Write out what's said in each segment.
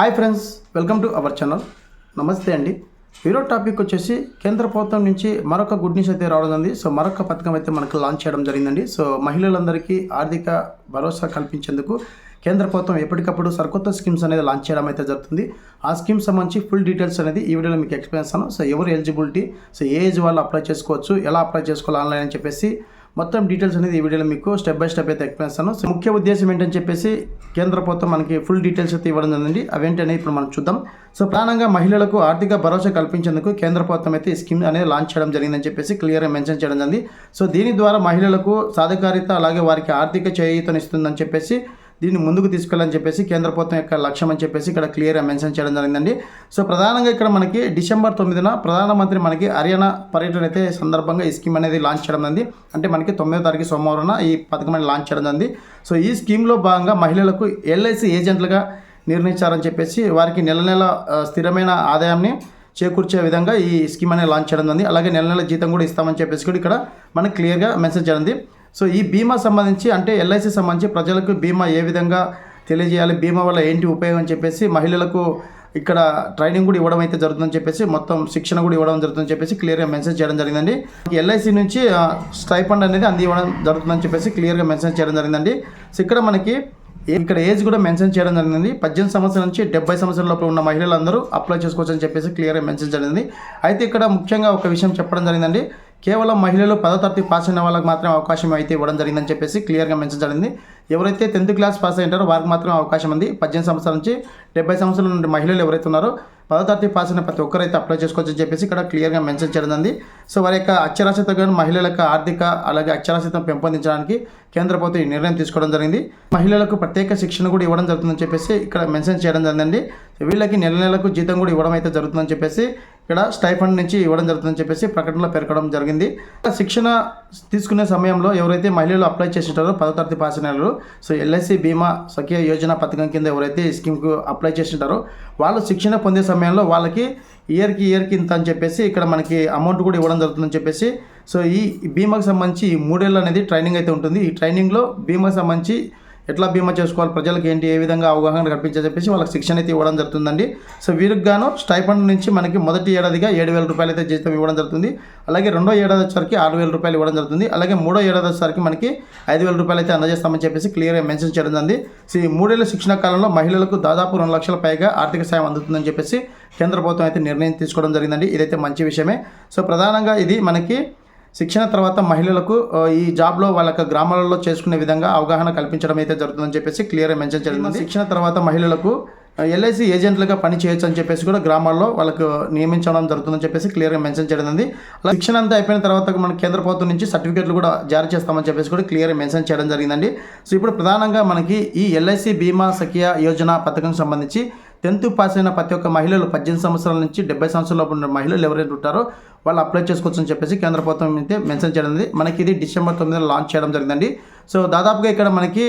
Hi friends welcome to our channel నమస్తే అండి. ఈరోజు టాపిక్ వచ్చేసి కేంద్ర ప్రభుత్వం నుంచి మరొక గుడ్ న్యూస్ అయితే రావడం ఉంది సో మరొక పథకం అయితే మనకు లాంచ్ చేయడం జరిగిందండి. సో మహిళలందరికీ ఆర్థిక భరోసా కల్పించేందుకు కేంద్ర ప్రభుత్వం ఎప్పటికప్పుడు సరికొత్త స్కీమ్స్ అనేది లాంచ్ చేయడం అయితే జరుగుతుంది. ఆ స్కీమ్ సంబంధించి ఫుల్ డీటెయిల్స్ అనేది ఈ వీడియోలో మీకు ఎక్స్ప్లెయిన్ చేస్తాను. సో ఎవరు ఎలిజిబిలిటీ సో ఏ ఏజ్ వాళ్ళు అప్లై చేసుకోవచ్చు ఎలా అప్లై చేసుకోవాలి ఆన్లైన్ అని చెప్పేసి మొత్తం డీటెయిల్స్ అనేది ఈ వీడియోలో మీకు స్టెప్ బై స్టెప్ అయితే ఎక్స్ప్లెయిన్ చేస్తాను. సో ముఖ్య ఉద్దేశం ఏంటని చెప్పేసి కేంద్ర ప్రభుత్వం మనకి ఫుల్ డీటెయిల్స్ అయితే ఇవ్వడం జరిగింది అవేంటనేది ఇప్పుడు మనం చూద్దాం. సో ప్రధానంగా మహిళలకు ఆర్థిక భరోసా కల్పించేందుకు కేంద్ర ప్రభుత్వం అయితే ఈ స్కీమ్ అనేది లాంచ్ చేయడం జరిగిందని చెప్పేసి క్లియర్గా మెన్షన్ చేయడం జరిగింది. సో దీని ద్వారా మహిళలకు సాధికారిత అలాగే వారికి ఆర్థిక చేయూతనిస్తుందని చెప్పేసి దీన్ని ముందుకు తీసుకెళ్ళని చెప్పేసి కేంద్ర ప్రభుత్వం యొక్క లక్ష్యం అని చెప్పేసి ఇక్కడ క్లియర్గా మెన్షన్ చేయడం జరిగిందండి. సో ప్రధానంగా ఇక్కడ మనకి డిసెంబర్ తొమ్మిదిన ప్రధానమంత్రి మనకి హర్యానా పర్యటన అయితే సందర్భంగా ఈ స్కీమ్ అనేది లాంచ్ చేయడం జరిగింది. అంటే మనకి తొమ్మిదో తారీఖు సోమవారం ఈ పథకం అనేది లాంచ్ చేయడం జరిగింది. సో ఈ స్కీమ్లో భాగంగా మహిళలకు ఎల్ఐసి ఏజెంట్లుగా నిర్ణయించారని చెప్పేసి వారికి నెల నెల స్థిరమైన ఆదాయాన్ని చేకూర్చే విధంగా ఈ స్కీమ్ అనేది లాంచ్ చేయడం జరిగింది. అలాగే నెల నెల జీతం కూడా ఇస్తామని చెప్పేసి కూడా ఇక్కడ మనకి క్లియర్గా మెన్షన్ చేయండి సో ఈ బీమా సంబంధించి అంటే ఎల్ఐసి సంబంధించి ప్రజలకు బీమా ఏ విధంగా తెలియజేయాలి బీమా వల్ల ఏంటి ఉపయోగం అని చెప్పేసి మహిళలకు ఇక్కడ ట్రైనింగ్ కూడా ఇవ్వడం అయితే జరుగుతుందని చెప్పేసి మొత్తం శిక్షణ కూడా ఇవ్వడం జరుగుతుందని చెప్పేసి క్లియర్గా మెన్షన్ చేయడం జరిగిందండి. ఎల్ఐసి నుంచి స్టైఫండ్ అనేది అంది ఇవ్వడం జరుగుతుందని చెప్పేసి క్లియర్గా మెన్షన్ చేయడం జరిగిందండి. సో ఇక్కడ మనకి ఇక్కడ ఏజ్ కూడా మెన్షన్ చేయడం జరిగింది. పద్దెనిమిది సంవత్సరాల నుంచి డెబ్బై సంవత్సరాల లోపల ఉన్న మహిళలందరూ అప్లై చేసుకోవచ్చు అని చెప్పేసి క్లియర్గా మెన్షన్ జరిగింది. అయితే ఇక్కడ ముఖ్యంగా ఒక విషయం చెప్పడం జరిగిందండి. కేవలం మహిళలు పదో తరగతి పాస్ అయిన వాళ్ళకి మాత్రమే అవకాశం అయితే ఇవ్వడం జరిగిందని చెప్పేసి క్లియర్గా మెన్షన్ జరిగింది. ఎవరైతే టెన్త్ క్లాస్ పాస్ అయ్యారో వారికి మాత్రం అవకాశం ఉంది. పద్దెనిమిది సంవత్సరాల నుంచి డెబ్బై సంవత్సరాల నుండి మహిళలు ఎవరైతే ఉన్నారో పదో తరగతి పాస్ అయిన ప్రతి ఒక్కరైతే అప్లై చేసుకోవచ్చు అని చెప్పేసి ఇక్కడ క్లియర్గా మెన్షన్ చేయడం సో వారి యొక్క అక్షరాస్యత కానీ మహిళల యొక్క ఆర్థిక అలాగే అక్షరాస్యతను పెంపొందించడానికి కేంద్ర ప్రభుత్వం ఈ నిర్ణయం తీసుకోవడం జరిగింది. మహిళలకు ప్రత్యేక శిక్షణ కూడా ఇవ్వడం జరుగుతుందని చెప్పేసి ఇక్కడ మెన్షన్ చేయడం జరిగిందండి. వీళ్ళకి నెల నెలకు జీతం కూడా ఇవ్వడం అయితే జరుగుతుందని చెప్పేసి ఇక్కడ స్టైఫండ్ నుంచి ఇవ్వడం జరుగుతుందని చెప్పేసి ప్రకటనలో పేర్కొనడం జరిగింది. శిక్షణ తీసుకునే సమయంలో ఎవరైతే మహిళలు అప్లై చేసింటారో పదో తరగతి పాస్ అయిన సో ఎల్ఐసి బీమా సఖియ యోజన పథకం కింద ఎవరైతే ఈ స్కీమ్కు అప్లై చేసింటారో వాళ్ళు శిక్షణ పొందే సమయంలో వాళ్ళకి ఇయర్కి ఇయర్కి ఇంత అని చెప్పేసి ఇక్కడ మనకి అమౌంట్ కూడా ఇవ్వడం జరుగుతుందని చెప్పేసి సో ఈ బీమాకి సంబంధించి ఈ మూడేళ్ళు అనేది ట్రైనింగ్ అయితే ఉంటుంది. ఈ ట్రైనింగ్లో బీమాకి సంబంధించి ఎట్లా బీమా చేసుకోవాలి? ప్రజలకు ఏంటి? ఏ విధంగా అవగాహన కల్పించని చెప్పేసి వాళ్ళకి శిక్షణ అయితే ఇవ్వడం జరుగుతుందండి. సో వీరికి గాను స్టైఫండ్ నుంచి మనకి మొదటి ఏడాదిగా ఏడు వేల రూపాయలు అయితే జీతం ఇవ్వడం జరుగుతుంది. అలాగే రెండో ఏడాది వచ్చేసరికి ఆరు వేల రూపాయలు ఇవ్వడం జరుగుతుంది. అలాగే మూడో ఏడాది వచ్చేసరికి మనకి ఐదు వేల రూపాయలు అయితే అందజేస్తామని చెప్పేసి క్లియర్గా మెన్షన్ చేయడం జరిగింది. సో ఈ మూడేళ్ళ శిక్షణ కాలంలో మహిళలకు దాదాపు రెండు లక్షల పైగా ఆర్థిక సాయం అందుతుందని చెప్పేసి కేంద్ర ప్రభుత్వం అయితే నిర్ణయం తీసుకోవడం జరిగిందండి. ఇదైతే మంచి విషయమే. సో ప్రధానంగా ఇది మనకి శిక్షణ తర్వాత మహిళలకు ఈ జాబ్లో వాళ్ళ గ్రామాలలో చేసుకునే విధంగా అవగాహన కల్పించడం అయితే జరుగుతుందని చెప్పేసి క్లియర్గా మెన్షన్ జరిగింది శిక్షణ తర్వాత మహిళలకు ఎల్ఐసి ఏజెంట్లుగా పని చేయొచ్చు అని చెప్పేసి కూడా గ్రామాల్లో వాళ్ళకు నియమించడం జరుగుతుందని చెప్పేసి క్లియర్గా మెన్షన్ చేయడం జరిగింది అలా శిక్షణ అంతా అయిపోయిన తర్వాత మన కేంద్ర ప్రభుత్వం నుంచి సర్టిఫికేట్లు కూడా జారీ చేస్తామని చెప్పేసి కూడా క్లియర్గా మెన్షన్ చేయడం జరిగిందండి. సో ఇప్పుడు ప్రధానంగా మనకి ఈ ఎల్ఐసి బీమా సఖియ యోజన పథకం సంబంధించి టెన్త్ పాస్ అయిన ప్రతి ఒక్క మహిళలు పద్దెనిమిది సంవత్సరాల నుంచి డెబ్బై సంవత్సరాల ఉన్న మహిళలు ఎవరైతే ఉంటారో వాళ్ళు అప్లై చేసుకోవచ్చు అని చెప్పేసి కేంద్ర ప్రభుత్వం అయితే మెన్షన్ చేయడం మనకి ఇది డిసెంబర్ తొమ్మిదిన లాంచ్ చేయడం జరిగిందండి. సో దాదాపుగా ఇక్కడ మనకి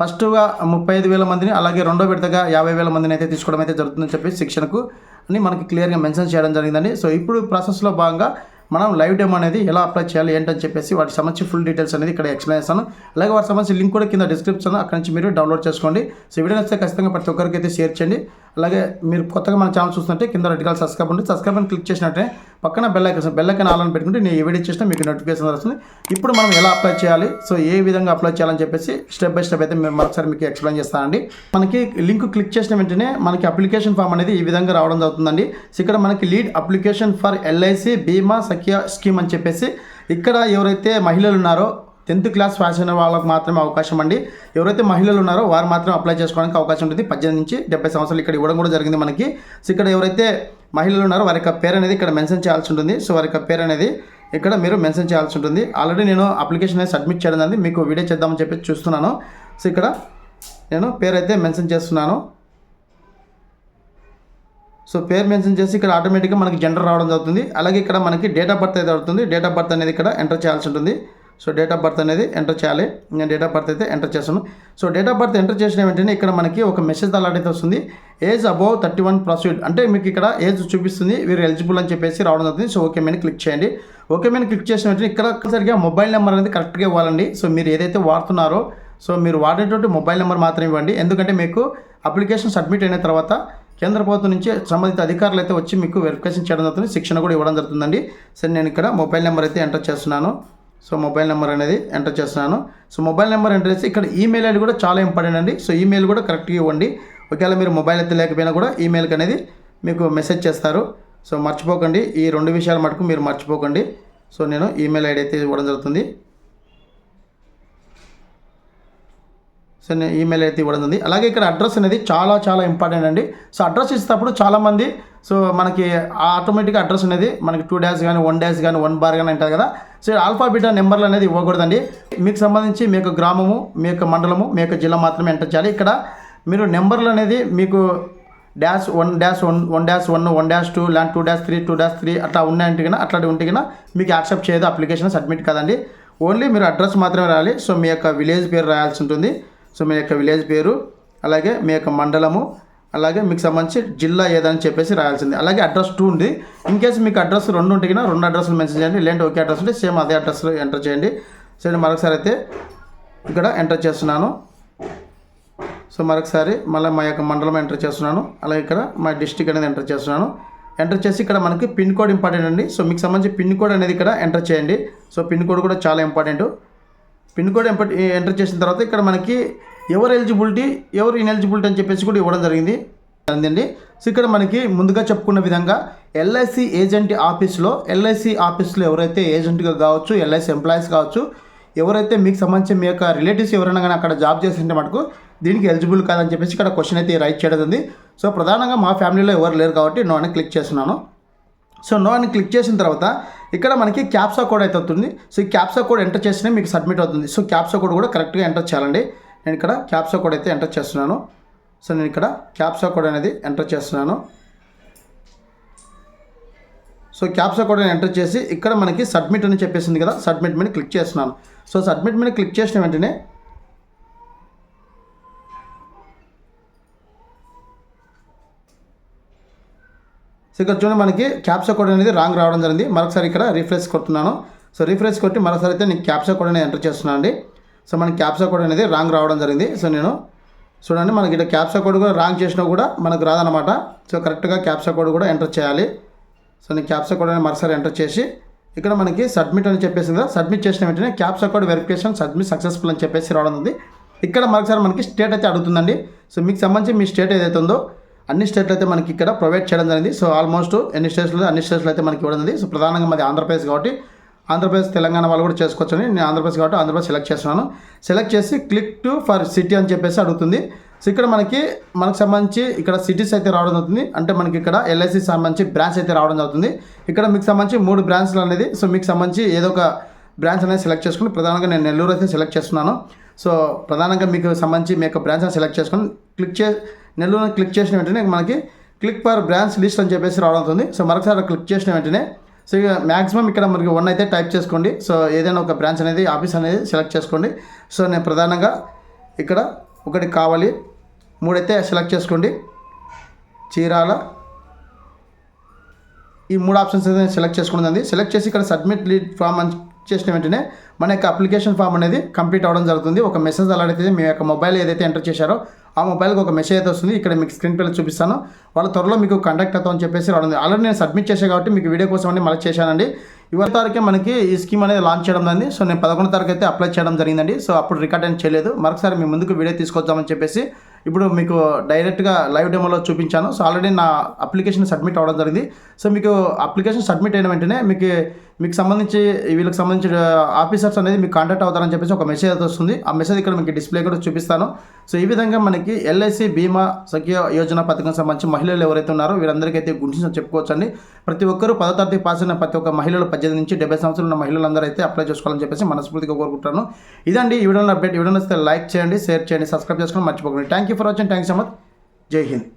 ఫస్ట్గా ముప్పై ఐదు వేల మందిని అలాగే రెండో విడతగా యాభై వేల మందిని అయితే తీసుకోవడం అయితే జరుగుతుందని చెప్పి శిక్షణకు అని మనకి క్లియర్గా మెన్షన్ చేయడం జరిగిందండి. సో ఇప్పుడు ప్రాసెస్లో భాగంగా మనం లైవ్ డెమో అనేది ఎలా అప్లై చేయాలి ఏంటని చెప్పేసి వాటికి సంబంధించి ఫుల్ డీటెయిల్స్ అనేది ఇక్కడ ఎక్స్ప్లెయిన్ చేస్తాను. అలాగే వాటి సంబంధించి లింక్ కూడా కింద డిస్క్రిప్షన్ అక్కడ నుంచి మీరు డౌన్లోడ్ చేసుకోండి. సో వీడియో నచ్చితే ఖచ్చితంగా ప్రతి ఒక్కరికి అయితే షేర్ చేయండి. అలాగే మీరు కొత్తగా మన ఛానల్ చూస్తుంటే కింద రెడ్ కలర్ సబ్స్క్రైబ్ ఉంది సబ్స్క్రైబ్ అని క్లిక్ చేసినట్టే పక్కన bell icon bell icon on పెట్టుకుంటే నేను ఏ వీడియో చేసినా మీకు నోటిఫికేషన్ వస్తుంది. ఇప్పుడు మనం ఎలా అప్లై చేయాలి? సో ఏ విధంగా అప్లై చేయాలని చెప్పేసి స్టెప్ బై స్టెప్ అయితే మేము మరొకసారి మీకు ఎక్స్ప్లెయిన్ చేస్తానండి. మనకి లింక్ క్లిక్ చేసిన వెంటనే మనకి అప్లికేషన్ ఫామ్ అనేది ఈ విధంగా రావడం జరుగుతుందండి. సో ఇక్కడ మనకి లీడ్ అప్లికేషన్ ఫర్ ఎల్ఐసి బీమా సఖ్య స్కీమ్ అని చెప్పేసి ఇక్కడ ఎవరైతే మహిళలు ఉన్నారో టెన్త్ క్లాస్ పాస్ అయిన వాళ్ళకి మాత్రమే అవకాశం అండి. ఎవరైతే మహిళలు ఉన్నారో వారు మాత్రం అప్లై చేసుకోవడానికి అవకాశం ఉంటుంది. పద్దెనిమిది నుంచి డెబ్బై సంవత్సరాలు ఇక్కడ ఇవ్వడం కూడా జరిగింది మనకి. సో ఇక్కడ ఎవరైతే మహిళలు ఉన్నారో వారి యొక్క పేరు అనేది ఇక్కడ మెన్షన్ చేయాల్సి ఉంటుంది. సో వారి యొక్క పేరు అనేది ఇక్కడ మీరు మెన్షన్ చేయాల్సి ఉంటుంది. ఆల్రెడీ నేను అప్లికేషన్ అనేది సబ్మిట్ చేయడం జరిగింది. మీకు వీడియో చేద్దామని చెప్పి చూస్తున్నాను. సో ఇక్కడ నేను పేరు అయితే మెన్షన్ చేస్తున్నాను. సో పేరు మెన్షన్ చేసి ఇక్కడ ఆటోమేటిక్గా మనకి జెండర్ రావడం జరుగుతుంది. అలాగే ఇక్కడ మనకి డేట్ ఆఫ్ బర్త్ అయితే అవుతుంది డేట్ ఆఫ్ బర్త్ అనేది ఇక్కడ ఎంటర్ చేయాల్సి ఉంటుంది. సో డేట్ ఆఫ్ బర్త్ అనేది ఎంటర్ చేయాలి. నేను డేట్ ఆఫ్ బర్త్ అయితే ఎంటర్ చేస్తాను. So date of birth enter చేసిన వెంటనే ఇక్కడ మనకి ఒక మెసేజ్ అలాంటి అయితే వస్తుంది. Age above thirty one proceed అంటే మీకు ఇక్కడ ఏజ్ చూపిస్తుంది. వీరు ఎలిజిబుల్ అని చెప్పేసి రావడం జరుగుతుంది. సో ఓకే మీద క్లిక్ చేయండి. ఓకే మీద క్లిక్ చేసిన వెంటనే ఇక్కడ సరిగా మొబైల్ నెంబర్ అనేది కరెక్ట్గా ఇవ్వాలండి. సో మీరు ఏదైతే వాడుతున్నారో సో మీరు వాడేటువంటి మొబైల్ నెంబర్ మాత్రం ఇవ్వండి. ఎందుకంటే మీకు అప్లికేషన్ సబ్మిట్ అయిన తర్వాత కేంద్ర ప్రభుత్వం నుంచి సంబంధిత అధికారులు అయితే వచ్చి మీకు వెరిఫికేషన్ చేయడం జరుగుతుంది. శిక్షణ కూడా ఇవ్వడం జరుగుతుందండి. సరే నేను ఇక్కడ మొబైల్ నెంబర్ అయితే ఎంటర్ చేస్తున్నాను. సో మొబైల్ నెంబర్ అనేది ఎంటర్ చేస్తున్నాను. సో మొబైల్ నెంబర్ ఎంటర్ చేసి ఇక్కడ ఈమెయిల్ ఐడి కూడా చాలా ఇంపార్టెంట్ అండి. సో ఈమెయిల్ కూడా కరెక్ట్గా ఇవ్వండి. ఒకవేళ మీరు మొబైల్ అయితే లేకపోయినా కూడా ఈమెయిల్కి అనేది మీకు మెసేజ్ చేస్తారు. సో మర్చిపోకండి. ఈ రెండు విషయాలు మటుకు మీరు మర్చిపోకండి. సో నేను ఈమెయిల్ ఐడి అయితే ఇవ్వడం జరుగుతుంది. సో నేను ఈమెయిల్ అయితే ఇవ్వడం ఉంది అలాగే ఇక్కడ అడ్రస్ అనేది చాలా చాలా ఇంపార్టెంట్ అండి. సో అడ్రస్ ఇచ్చినప్పుడు చాలామంది సో మనకి ఆటోమేటిక్గా అడ్రస్ అనేది మనకి టూ డాష్ కానీ వన్ డాష్ కానీ వన్ బార్ కానీ అంటారు కదా. సో ఆల్ఫా బీటా నెంబర్లు అనేది ఇవ్వకూడదండి. మీకు సంబంధించి మీ యొక్క గ్రామము మీ యొక్క మండలము మీ యొక్క జిల్లా మాత్రమే ఎంటర్ చేయాలి. ఇక్కడ మీరు నెంబర్లు అనేది మీకు dash one dash one one dash one one dash two land two dash three two dash three అట్లా ఉన్నాయంటే కన్నా అట్లాంటి ఉంటే కన్నా మీకు యాక్సెప్ట్ చేయదు అప్లికేషన్ సబ్మిట్ కాదండి. ఓన్లీ మీరు అడ్రస్ మాత్రమే రాయాలి. సో మీ యొక్క విలేజ్ పేరు రాయాల్సి ఉంటుంది. సో మీ యొక్క విలేజ్ పేరు అలాగే మీ యొక్క మండలము అలాగే మీకు సంబంధించి జిల్లా ఏదని చెప్పేసి రాయాల్సింది. అలాగే అడ్రస్ టూ ఉంది. ఇన్ కేసు మీకు అడ్రస్ రెండు ఉంటే కన్నా రెండు అడ్రస్లు మెన్షన్ చేయండి. లేదంటే ఒకే అడ్రస్ ఉంటే సేమ్ అదే అడ్రస్లో ఎంటర్ చేయండి. సరే మరొకసారి అయితే ఇక్కడ ఎంటర్ చేస్తున్నాను. సో మరొకసారి మళ్ళీ మా యొక్క మండలం ఎంటర్ చేస్తున్నాను. అలాగే ఇక్కడ మా డిస్టిక్ అనేది ఎంటర్ చేస్తున్నాను. ఎంటర్ చేసి ఇక్కడ మనకి పిన్ కోడ్ ఇంపార్టెంట్ అండి. సో మీకు సంబంధించి పిన్ కోడ్ అనేది ఇక్కడ ఎంటర్ చేయండి. సో పిన్ కోడ్ కూడా చాలా ఇంపార్టెంట్ పిన్ కోడ్ ఎంటర్ చేసిన తర్వాత ఇక్కడ మనకి ఎవరు ఎలిజిబిలిటీ ఎవరు ఇన్ఎలిజిబిలిటీ అని చెప్పేసి కూడా ఇవ్వడం జరిగింది. అండి సో ఇక్కడ మనకి ముందుగా చెప్పుకున్న విధంగా ఎల్ఐసి ఏజెంట్ ఆఫీస్లో ఎల్ఐసి ఆఫీస్లో ఎవరైతే ఏజెంట్గా కావచ్చు ఎల్ఐసి ఎంప్లాయీస్ కావచ్చు ఎవరైతే మీకు సంబంధించి మీ యొక్క రిలేటివ్స్ ఎవరైనా కానీ అక్కడ జాబ్ చేస్తుంటే మటుకు దీనికి ఎలిజిబుల్ కాదని చెప్పేసి ఇక్కడ క్వశ్చన్ అయితే రైట్ చేయడం ఉంది సో ప్రధానంగా మా ఫ్యామిలీలో ఎవరు లేరు కాబట్టి నేను క్లిక్ చేస్తున్నాను. సో నో అని క్లిక్ చేసిన తర్వాత ఇక్కడ మనకి క్యాప్సా కోడ్ అయితే అవుతుంది సో ఈ క్యాప్సా కోడ్ ఎంటర్ చేస్తేనే మీకు సబ్మిట్ అవుతుంది. సో క్యాప్సా కోడ్ కూడా కరెక్ట్గా ఎంటర్ చేయాలండి. నేను ఇక్కడ క్యాప్సా కోడ్ అయితే ఎంటర్ చేస్తున్నాను. సో నేను ఇక్కడ క్యాప్సా కోడ్ అనేది ఎంటర్ చేస్తున్నాను. సో క్యాప్సా కోడ్ ఎంటర్ చేసి ఇక్కడ మనకి సబ్మిట్ అని చెప్పేసింది కదా సబ్మిట్ మీద క్లిక్ చేస్తున్నాను. సో సబ్మిట్ మీద క్లిక్ చేసిన వెంటనే సో ఇక్కడ చూడండి మనకి క్యాప్సా కోడ్ అనేది రాంగ్ రావడం జరిగింది. మరొకసారి ఇక్కడ రిఫ్రెష్ కొడుతున్నాను. సో రిఫ్రెష్ కొట్టి మరోసారి అయితే నేను క్యాప్సా కోడ్ అనేది ఎంటర్ చేస్తున్నాను అండి. సో మనకి క్యాప్సా కోడ్ అనేది రాంగ్ రావడం జరిగింది. సో నేను చూడండి మనకి ఇక్కడ క్యాప్సా కోడ్ కూడా రాంగ్ చేసినా కూడా మనకు రాదనమాట సో కరెక్ట్గా క్యాప్సా కోడ్ కూడా ఎంటర్ చేయాలి. సో నేను క్యాప్సా కోడ్ అనేది మరొకసారి ఎంటర్ చేసి ఇక్కడ మనకి సబ్మిట్ అని చెప్పేసి కదా సబ్మిట్ చేసిన వెంటనే captcha code verification submit successful అని చెప్పేసి రావడం ఉంది. ఇక్కడ మరొకసారి మనకి స్టేట్ అయితే అడుగుతుందండి. సో మీకు సంబంధించి మీ స్టేట్ ఏదైతే ఉందో అన్ని స్టేట్లు అయితే మనకి ఇక్కడ ప్రొవైడ్ చేయడం జరిగింది. సో ఆల్మోస్ట్ ఎన్ని స్టేట్స్లో అన్ని స్టేట్స్లో అయితే మనకి ఇవ్వడం జరిగింది. సో ప్రధానంగా మాది ఆంధ్రప్రదేశ్ కాబట్టి ఆంధ్రప్రదేశ్ తెలంగాణ వాళ్ళు కూడా చేసుకోవచ్చని నేను ఆంధ్రప్రదేశ్ కాబట్టి ఆంధ్రప్రదేశ్ సెలెక్ట్ చేస్తున్నాను. సెలెక్ట్ చేసి క్లిక్ టు ఫర్ సిటీ అని చెప్పేసి అడుగుతుంది. సో ఇక్కడ మనకి మనకు సంబంధించి ఇక్కడ సిటీస్ అయితే రావడం జరుగుతుంది. అంటే మనకి ఇక్కడ ఎల్ఐసి సంబంధించి బ్రాంచ్ అయితే రావడం జరుగుతుంది. ఇక్కడ మీకు సంబంధించి మూడు బ్రాంచ్లు అనేది సో మీకు సంబంధించి ఏదో ఒక బ్రాంచ్ అనేది సెలెక్ట్ చేసుకుని ప్రధానంగా నేను నెల్లూరు అయితే సెలెక్ట్ చేస్తున్నాను. సో ప్రధానంగా మీకు సంబంధించి మీ యొక్క బ్రాంచ్ అని సెలెక్ట్ చేసుకుని క్లిక్ చే నెల్లూరు క్లిక్ చేసిన వెంటనే మనకి క్లిక్ ఫర్ బ్రాంచ్ లిస్ట్ అని చెప్పేసి రావడం అవుతుంది సో మరొకసారి క్లిక్ చేసిన వెంటనే సో ఇక మ్యాక్సిమం ఇక్కడ మనకి వన్ అయితే టైప్ చేసుకోండి. సో ఏదైనా ఒక బ్రాంచ్ అనేది ఆఫీస్ అనేది సెలెక్ట్ చేసుకోండి. సో నేను ప్రధానంగా ఇక్కడ ఒకటి కావాలి. మూడైతే సెలెక్ట్ చేసుకోండి. చీరాల. ఈ మూడు ఆప్షన్స్ అయితే సెలెక్ట్ చేసుకున్నది సెలెక్ట్ చేసి ఇక్కడ సబ్మిట్ లీడ్ ఫామ్ అని చేసిన వెంటనే మన యొక్క అప్లికేషన్ ఫామ్ అనేది కంప్లీట్ అవ్వడం జరుగుతుంది. ఒక మెసేజ్ అలాంటిది మీ యొక్క మొబైల్ ఏదైతే ఎంటర్ చేశారో ఆ మొబైల్కి ఒక మెసేజ్ అయితే వస్తుంది. ఇక్కడ మీకు స్క్రీన్ పైన చూపిస్తాను. వాళ్ళ త్వరలో మీకు కండక్ట్ అవుతామని చెప్పేసి రావడం ఆల్రెడీ నేను సబ్మిట్ చేశాను కాబట్టి మీకు వీడియో కోసం అని మళ్ళీ చేశానండి. ఇవాళ తారీఖే మనకి ఈ స్కీమ్ అనేది లాంచ్ చేయడం జరిగింది. సో నేను పదకొండు తారీఖు అయితే అప్లై చేయడం జరిగిందండి. సో అప్పుడు రికార్డ్ అని చేయలేదు. మరొకసారి మీ ముందుకు వీడియో తీసుకొద్దామని చెప్పేసి ఇప్పుడు మీకు డైరెక్ట్గా లైవ్ డెమోలో చూపించాను. సో ఆల్రెడీ నా అప్లికేషన్ సబ్మిట్ అవ్వడం జరిగింది. సో మీకు అప్లికేషన్ సబ్మిట్ అయిన వెంటనే మీకు మీకు సంబంధించి వీళ్ళకి సంబంధించిన ఆఫీసర్స్ అనేది మీకు కాంటాక్ట్ అవుతారని చెప్పేసి ఒక మెసేజ్ అయితే వస్తుంది. ఆ మెసేజ్ ఇక్కడ మీకు డిస్ప్లే కూడా చూపిస్తాను. సో ఈ విధంగా మనకి ఎల్ఐసి బీమా సఖ్య యోజన పథకం సంబంధించి మహిళలు ఎవరైతే ఉన్నారో వీరందరికీ అయితే గురించి చెప్పుకోవచ్చండి. ప్రతి ఒక్కరూ పదో తరగతి పాస్ అయిన ప్రతి ఒక్క మహిళలు పద్దెనిమిది నుంచి డెబ్బై సంవత్సరాలు ఉన్న మహిళలందరూ అయితే అప్లై చేసుకోవాలని చెప్పేసి మనస్ఫూర్తిగా కోరుకుంటాను ఇదండి ఈ వీడియోలో అప్డేట్ ఈ వీడియో వస్తే లైక్ చేయండి షేర్ చేయండి సబ్స్క్రైబ్ చేసుకొని మర్చిపోకండి. Thank you for watching thank so much జై హింద్